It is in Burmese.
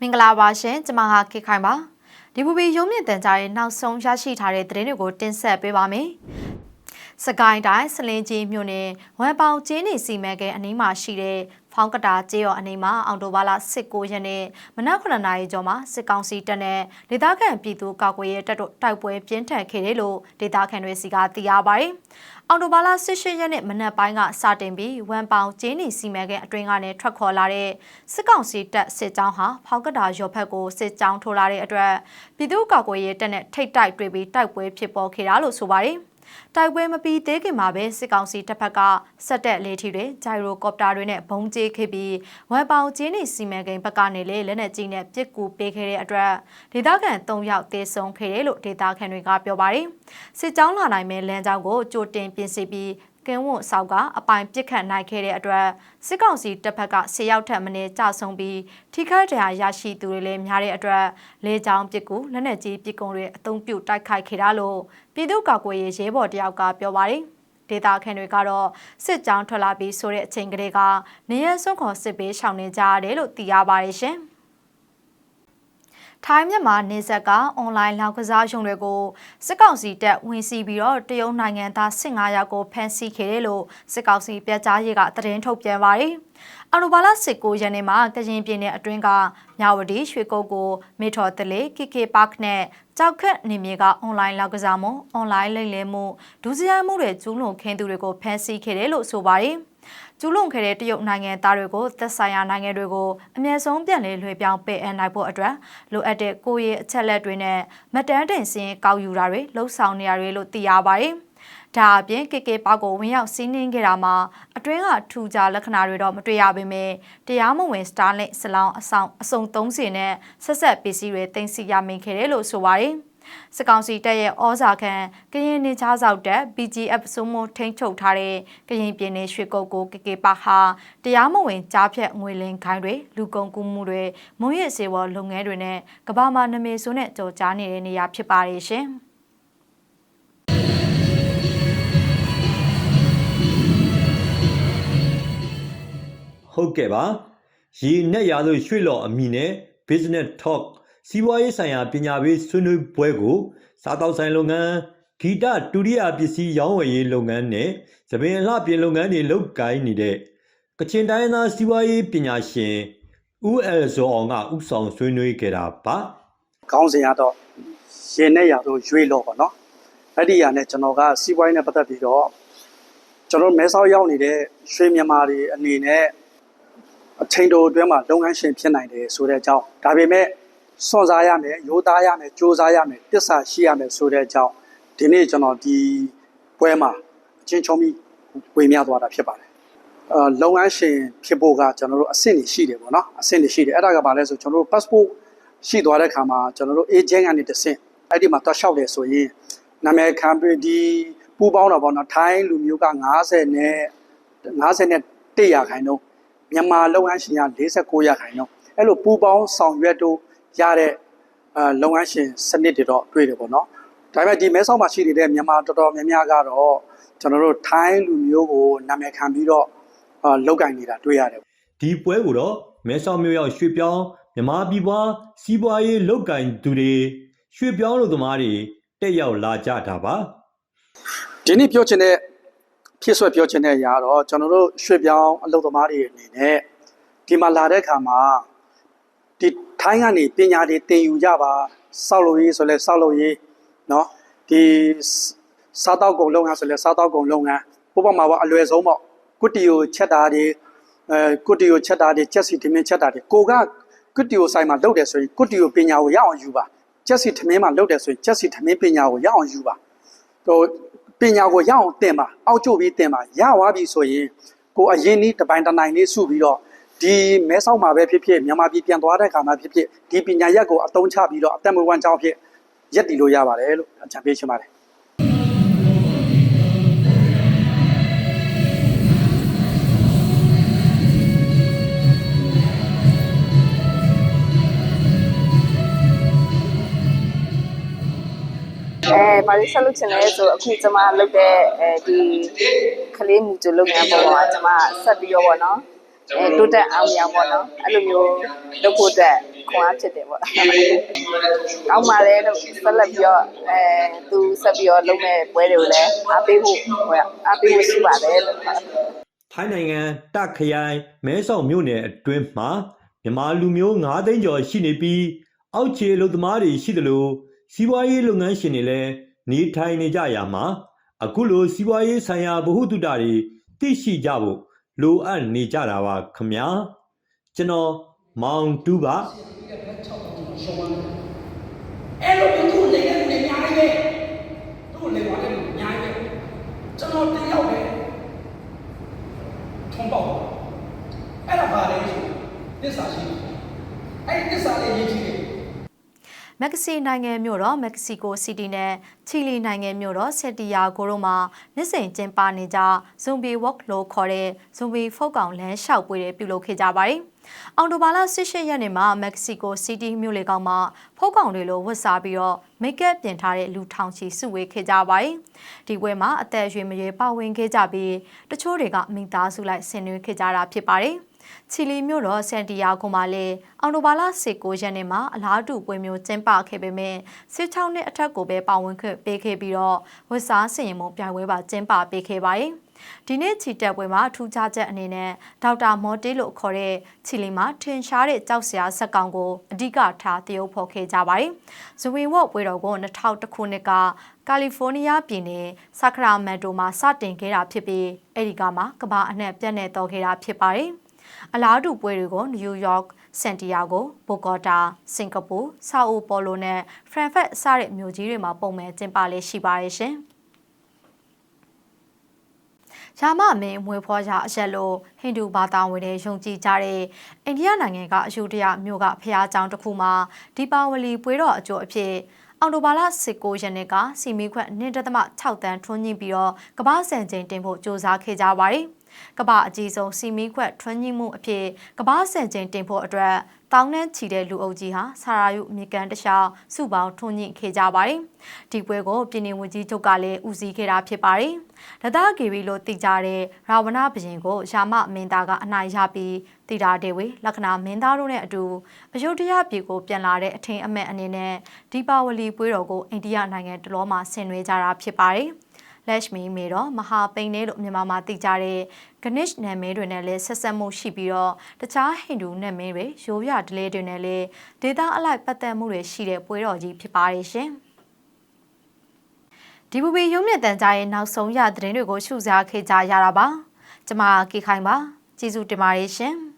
မင်္ဂလာပါရှင်ကျွန်မဟာခေခိုင်ပါဒီဘူဘီရုံးမြင့်တန်ကြားရဲ့နောက်ဆုံးရရှိထားတဲ့သတင်းတွေကိုတင်ဆက်ပေးပါမယ်စကိုင်းတိုင်းစလင်းကြီးမြို့နယ်ဝမ်ပေါင်ကျင်းနေစီမံကိန်းအနီးမှာရှိတဲ့ဖောင်းကတာကျေးရော်အနီးမှာအော်တိုဘာလ19ရက်နေ့မနက်9နာရီကျော်မှာစစ်ကောင်စီတပ်နဲ့ဒေသခံပြည်သူကာကွယ်ရေးတပ်တို့တိုက်ပွဲပြင်းထန်ခဲ့တယ်လို့ဒေသခံတွေစီကသိရပါတယ်။ အော်တိုဘာလ18ရက်နေ့မနက်ပိုင်းကစတင်ပြီးဝမ်ပေါင်ကျင်းနေစီမံကိန်းအတွင်းကနေထွက်ခေါ်လာတဲ့စစ်ကောင်စီတပ်စစ်ကြောင်းဟာဖောင်းကတာရော်ဖက်ကိုစစ်ကြောင်းထိုးလာတဲ့အတွက်ပြည်သူကာကွယ်ရေးတပ်နဲ့ထိတ်တိုက်တွေ့ပြီးတိုက်ပွဲဖြစ်ပေါ်ခဲ့တာလို့ဆိုပါတယ်။ တိုက်ပွဲမပြီးသေးခင်မှာပဲစစ်ကောင်စီတပ်ဖက်ကစက်တက်လေထီတွေဂျိုင်ရိုကော်ပတာတွေနဲ့ဘုံကျဲခဲ့ပြီးဝမ်ပေါင်ကျင်းနေစီမံကိန်းဘက်ကနေလေလက်နက်ကြီးနဲ့ပစ်ကူပေးခဲ့တဲ့အတွက်ဒေသခံ၃ယောက်သေဆုံးခဲ့တယ်လို့ဒေသခံတွေကပြောပါတယ်စစ်ကြောင်းလာနိုင်မဲ့လမ်းကြောင်းကိုကြိုတင်ပြင်ဆင်ပြီးက င်းဝွန်ဆောက်ကအပိုင်ပစ်ခတ်နိုင်ခဲ့တဲ့အတွက်စစ်ကောင်စီတပ်ဖက်က၁၀ရောက်ထက်မနည်းကြဆုံးပြီးထိခိုက်ဒဏ်ရာရရှိသူတွေလည်းများတဲ့အတွက်လေကြောင်းပစ်ကူလက်နက်ကြီးပစ်ကုံတွေအုံပြုတ်တိုက်ခိုက်ခဲ့တာလို့ပြည်သူ့ကာကွယ်ရေးရဲဘော်တယောက်ကပြောပါတယ်ဒေတာခန်တွေကတော့စစ်ကြောင်းထွက်လာပြီးဆိုတဲ့အချိန်ကလေးကနေရစွန့်ခေါ်စစ်ပေးရှောင်နေကြရတယ်လို့သိရပါတယ်ရှင်။ ထိုင်းမြန်မာနေဆက်က အွန်လိုင်းလောက်ကစားရုံတွေကိုစစ်ကောင်စီတပ်ဝင်စီပြီးတော့တရုတ်နိုင်ငံသား15ယောက်ကိုဖမ်းဆီးခဲ့တယ်လို့စစ်ကောင်စီပြကြားရေးကသတင်းထုတ်ပြန်ပါတယ်။အော်တိုဘာလ19ရက်နေ့မှာကရင်ပြည်နယ်အတွင်းကမြဝတီရွှေကုတ်ကိုမေထော်တလေ KK Park နဲ့ကြောက်ခက်နေမြေကအွန်လိုင်းလောက်ကစားမှုအွန်လိုင်းလိမ့်လဲမှုဒုစရိုက်မှုတွေကျူးလွန်ခင်းသူတွေကိုဖမ်းဆီးခဲ့တယ်လို့ဆိုပါတယ်။ ကျူးလွန်ခဲ့တဲ့တရုတ်နိုင်ငံသားတွေကိုသက်ဆိုင်ရာနိုင်ငံတွေကိုအမြဲဆုံးပြန်လည်လွှဲပြောင်းပေးအပ်နိုင်ဖို့အတွက်လိုအပ်တဲ့ကိုယ့်ရဲ့အချက်လက်တွေနဲ့မတန်းတင်စင်းကောက်ယူတာတွေလှုပ်ဆောင်နေရတယ်လို့သိရပါတယ်။ဒါအပြင်ကေကေပေါက်ကိုဝင်ရောက်စီးနင်းခဲ့တာမှာအတွင်းကထူကြလက္ခဏာတွေတော့မတွေ့ရပေမဲ့တရားမဝင် Starlink စလောင်းအဆောင်အစုံ3စီနဲ့ဆက်ဆက်ပစ္စည်းတွေတင်စီရမိခဲ့တယ်လို့ဆိုပါတယ်။ စစ်ကောင်စီတပ်ရဲ့ဩဇာခံကရင်နေချားဆောက်တပ် BGF စိုးမိုးထိန်းချုပ်ထားတဲ့ကရင်ပြည်နယ်ရွှေကုတ်ကိုကကေပါဟာတရားမဝင်ကြားဖြတ်ငွေလင်းခိုင်းတွေလူကုန်ကူးမှုတွေမုံရစ်စေဝလုပ်ငန်းတွေနဲ့ကဘာမှာနမေဆိုးနဲ့ကြော်ကြားနေတဲ့နေရာဖြစ်ပါတယ်ရှင်။ဟုတ်ကဲ့ပါရေနဲ့ရာလို့ရွှေ့လော်အမိနဲ့ business talk စီးပွားရေးဆိုင်ရာပညာပေးဆွေးနွေးပွဲကို စားတောက်ဆိုင်လုပ်ငန်းဂီတဒုတိယပစ္စည်းရောင်းဝယ်ရေးလုပ်ငန်းနဲ့သပင်အလှပြင်လုပ်ငန်းတွေလုပ်ကိုင်းနေတဲ့ကချင်တိုင်းရင်းသားစီးပွားရေးပညာရှင်ဦးအယ်ဇော်အောင်ကဥဆောင်ဆွေးနွေးခဲ့တာပါခေါင်းစဉ်ကတော့ရင်နဲ့ရတော့ရွေလို့ပေါ့နော်အဲ့ဒီရနဲ့ကျွန်တော်ကစီးပွားရေးနဲ့ပတ်သက်ပြီးတော့ကျွန်တော်မဲဆောက်ရောက်နေတဲ့ရွှေမြန်မာတွေအနေနဲ့အချိန်တိုအတွင်းမှာလုပ်ငန်းရှင်ဖြစ်နိုင်တယ်ဆိုတဲ့အကြောင်းဒါပေမဲ့ စွန့်စားရမယ်ရိုးသားရမယ်ကြိုးစားရမယ်တစ္ဆာရှိရမယ်ဆိုတဲ့အကြောင်းဒီနေ့ကျွန်တော်ဒီပွဲမှာအချင်းချုံပြီးဝေမျှသွားတာဖြစ်ပါတယ်အာလုပ်ငန်းရှင်ဖြစ်ဖို့ကကျွန်တော်တို့အဆင့်တွေရှိတယ်ပေါ့နော်အဆင့်တွေရှိတယ်အဲ့ဒါကဘာလဲဆိုကျွန်တော်တို့ passport ရှိသွားတဲ့ခါမှာကျွန်တော်တို့ agent ကနေတစ်ဆင့်အဲ့ဒီမှာတွားလျှောက်တယ်ဆိုရင်နာမည်ခံပြီးဒီပူပေါင်းတာပေါ့နော်ထိုင်းလူမျိုးက90နဲ့90နဲ့100ရာခိုင်နှုန်းမြန်မာလုပ်ငန်းရှင်က49ရာခိုင်နှုန်းအဲ့လိုပူပေါင်းဆောင်ရွက်တို့ ရတဲ့အာလုပ်ငန်းရှင်စနစ်တွေတော့တွေ့တယ်ပေါ့နော်ဒါပေမဲ့ဒီမဲဆောက်မှာရှိနေတဲ့မြန်မာတော်တော်များများကတော့ကျွန်တော်တို့ထိုင်းလူမျိုးကိုနာမည်ခံပြီးတော့အာလောက်ကင်နေတာတွေ့ရတယ်ဒီပွဲကိုတော့မဲဆောက်မြို့ရောက်ရွှေပြောင်းမြမပြည်ပွားစီးပွားရေးလုပ်ကိုင်သူတွေရွှေပြောင်းလူသမားတွေတက်ရောက်လာကြတာပါဒီနေ့ပြောချင်တဲ့ဖြစ်ဆွဲပြောချင်တဲ့အရာတော့ကျွန်တော်တို့ရွှေပြောင်းအလုပ်သမားတွေအနေနဲ့ဒီမှာလာတဲ့အခါမှာဒီ ထိုင်းကနေပညာတွေသင်ယူကြပါစောက်လို့ရေးဆိုလဲစောက်လို့ရေးเนาะဒီစားတောက်ကုန်လုပ်ငန်းဆိုလဲစားတောက်ကုန်လုပ်ငန်းပို့ပမာပါအလွယ်ဆုံးပေါ့ကုတ္တီကိုချက်တာတွေအဲကုတ္တီကိုချက်တာတွေချက်စီထမင်းချက်တာတွေကိုကကုတ္တီကိုဆိုင်မှာလုပ်တယ်ဆိုရင်ကုတ္တီကိုပညာကိုရအောင်ယူပါချက်စီထမင်းမှာလုပ်တယ်ဆိုရင်ချက်စီထမင်းပညာကိုရအောင်ယူပါဟိုပညာကိုရအောင်သင်ပါအောက်ကျပြီးသင်ပါရသွားပြီဆိုရင်ကိုအရင်นี้တပိုင်းတနိုင်လေးစုပြီးတော့ ဒီမဲဆောက်မှာပဲဖြစ်ဖြစ်မြန်မာပြည်ပြန်သွားတဲ့ခါမှာဖြစ်ဖြစ်ဒီပညာရက်ကိုအသုံးချပြီးတော့အသက်မွေးဝမ်းကြောင်းဖြစ်ရက်တည်လို့ရပါတယ်လို့အကြံပေးချင်ပါတယ်အဲဘာလို့ဆက်လုပ်ချင်လဲဆိုအခုကျွန်မလုပ်တဲ့အဲဒီကလေးမူကျလုပ်ငန်းပေါ်မှာကျွန်မဆက်ပြီးတော့ဗောနော်အဲ တိုးတက်အောင်မြင်အောင်ပေါ့နော်အဲ့လိုမျိုးလုပ်ဖို့အတွက်ခွန်အားဖြစ်တယ်ပေါ့ကောင်းပါလေလို့ဆက်လက်ပြီးတော့အဲသူဆက်ပြီးတော့လုပ်မဲ့ပွဲတွေကိုလည်းအားပေးဖို့ဟိုအားပေးဖို့ရှိပါတယ်လို့ထိုင်းနိုင်ငံတခရိုင်မဲဆောက်မြို့နယ်အတွင်းမှာမြန်မာလူမျိုး9သိန်းကျော်ရှိနေပြီးအောက်ခြေလူသမားတွေရှိသလိုစီးပွားရေးလုပ်ငန်းရှင်တွေလည်းနေထိုင်နေကြရမှာအခုလိုစီးပွားရေးဆိုင်ရာဗဟုသုတတွေသိရှိကြဖို့ လိုအပ်နေကြတာပါခမညာကျွန်တော်မောင်တူးပါအဲ့လိုမျိုးသူ့လေတဲ့လူတွေအများကြီးပဲသူ့လေပါတဲ့လူအများကြီးပဲကျွန်တော်တင်ရောက်တယ်ထုံပေါက်အဲ့ဒါပါလေဆိုသစ္စာရှိတယ်အဲ့ဒီသစ္စာလေးရေးကြည့်တယ် မက္ကဆီနိုင်ငံမြို့တော်မက္ကဆီကိုစီးတီးနဲ့ချီလီနိုင်ငံမြို့တော်ဆက်တီယာကိုတို့မှာနှစ်စဉ်ကျင်းပနေကြဇွန်ဘီဝေါ့လို့ခေါ်တဲ့ဇွန်ဘီဖုတ်ကောင်လမ်းလျှောက်ပွဲတွေပြုလုပ်ခဲ့ကြပါတယ်။အော်တိုဘာလ18ရက်နေ့မှာမက္ကဆီကိုစီးတီးမြို့လေကောင်မှာဖုတ်ကောင်တွေလိုဝတ်စားပြီးတော့မိတ်ကပ်ပြင်ထားတဲ့လူထောင်ချီစုဝေးခဲ့ကြပါတယ်။ဒီပွဲမှာအသက်အရွယ်မရွယ်ပါဝင်ခဲ့ကြပြီးတချို့တွေကမိသားစုလိုက်ဆင်နွှဲခဲ့ကြတာဖြစ်ပါတယ်။ ချီလီမြို့တော်စန်တီယာဂိုမှာလည်းအော်တိုဘာလ19ရက်နေ့မှာအလားတူပွဲမျိုးကျင်းပခဲ့ပေမဲ့16နှစ်အထက်ကိုပဲပါဝင်ခွင့်ပေးခဲ့ပြီးတော့ဝက်စားစင်ရင်မပြိုင်ပွဲပါကျင်းပပေးခဲ့ပါတယ်။ဒီနေ့ချီတက်ပွဲမှာထူးခြားချက်အနေနဲ့ဒေါက်တာမော်တေးလို့ခေါ်တဲ့ချီလီမှာထင်ရှားတဲ့ကြောက်စရာဇက်ကောင်ကိုအဓိကထားတရုပ်ဖော်ခဲ့ကြပါတယ်။ဇဝေဝေါ့ပွဲတော်ကို2000ခုနှစ်ကကာလီဖိုးနီးယားပြည်နယ်ဆာကရာမန်တိုမှာစတင်ခဲ့တာဖြစ်ပြီးအဲဒီကမှကမ္ဘာအနှံ့ပြန့်နှံ့တော်ခဲ့တာဖြစ်ပါတယ်။ အလားတူပွဲတွေကိုနယူးယောက်၊စန်တီယာဂို၊ဘိုဂေါတာ၊စင်ကာပူ၊ဆာအိုပေါ်လိုနဲ့ဖရန်ဖက်စတဲ့မြို့ကြီးတွေမှာပုံမှန်ကျင်းပလေးရှိပါရဲ့ရှင်။ရာမမင်းမွေဖွားကြအရက်လို့ဟိန္ဒူဘာသာဝင်တွေယုံကြည်ကြတဲ့အိန္ဒိယနိုင်ငံကအယူတရမြို့ကဖျားကျောင်းတစ်ခုမှာဒီပါဝလီပွဲတော်အကျိုးအဖြစ်အော်တိုဘာလ19ရက်နေ့ကစီမီခွက်1.6တန်းထွန်းညှိပြီးတော့ကမ္ဘာစံချိန်တင်ဖို့စ조사ခဲ့ကြပါတယ်။ ကမ္ဘာအကြီးဆုံးစီမီခွက်ထွန်းညှိမှုအဖြစ်ကမ္ဘာစံချိန်တင်ဖို့အတွက်တောင်းနှန်းချီတဲ့လူအုပ်ကြီးဟာဆာရာယုမြေကန်တခြားစုပေါင်းထွန်းညှိခဲ့ကြပါတယ်။ဒီပွဲကိုပြည်နေဝန်ကြီးချုပ်ကလည်းဦးစီးခဲ့တာဖြစ်ပါတယ်။လဒဂေရီလို့သိကြတဲ့ရာဝဏဘရင်ကိုရာမမင်းသားကအနိုင်ရပြီးတိတာဒေဝေလက္ခဏာမင်းသားတို့နဲ့အတူအယုဒ္ဓယပြည်ကိုပြန်လာတဲ့အထင်အမဲ့အနေနဲ့ဒီပါဝလီပွဲတော်ကိုအိန္ဒိယနိုင်ငံတလောမှာဆင်နွှဲကြတာဖြစ်ပါတယ်။ Lashmi မေတော့မဟာပိန်နေလို့မြန်မာမှာသိကြတဲ့ Ganesh နာမည်တွေနဲ့လည်းဆက်ဆက်မှုရှိပြီးတော့တခြားဟိန္ဒူနာမည်တွေရိုးပြဒလဲတွေနဲ့လည်းဒေသအလိုက်ပတ်သက်မှုတွေရှိတဲ့ပွဲတော်ကြီးဖြစ်ပါရဲ့ရှင်။ဒီဘူဘီရုံးမြင့်တန်ကြားရဲ့နောက်ဆုံးရသတင်းတွေကိုရှုစားခဲ့ကြရတာပါ။ကျမကေခိုင်ပါကျေးဇူးတင်ပါတယ်ရှင်။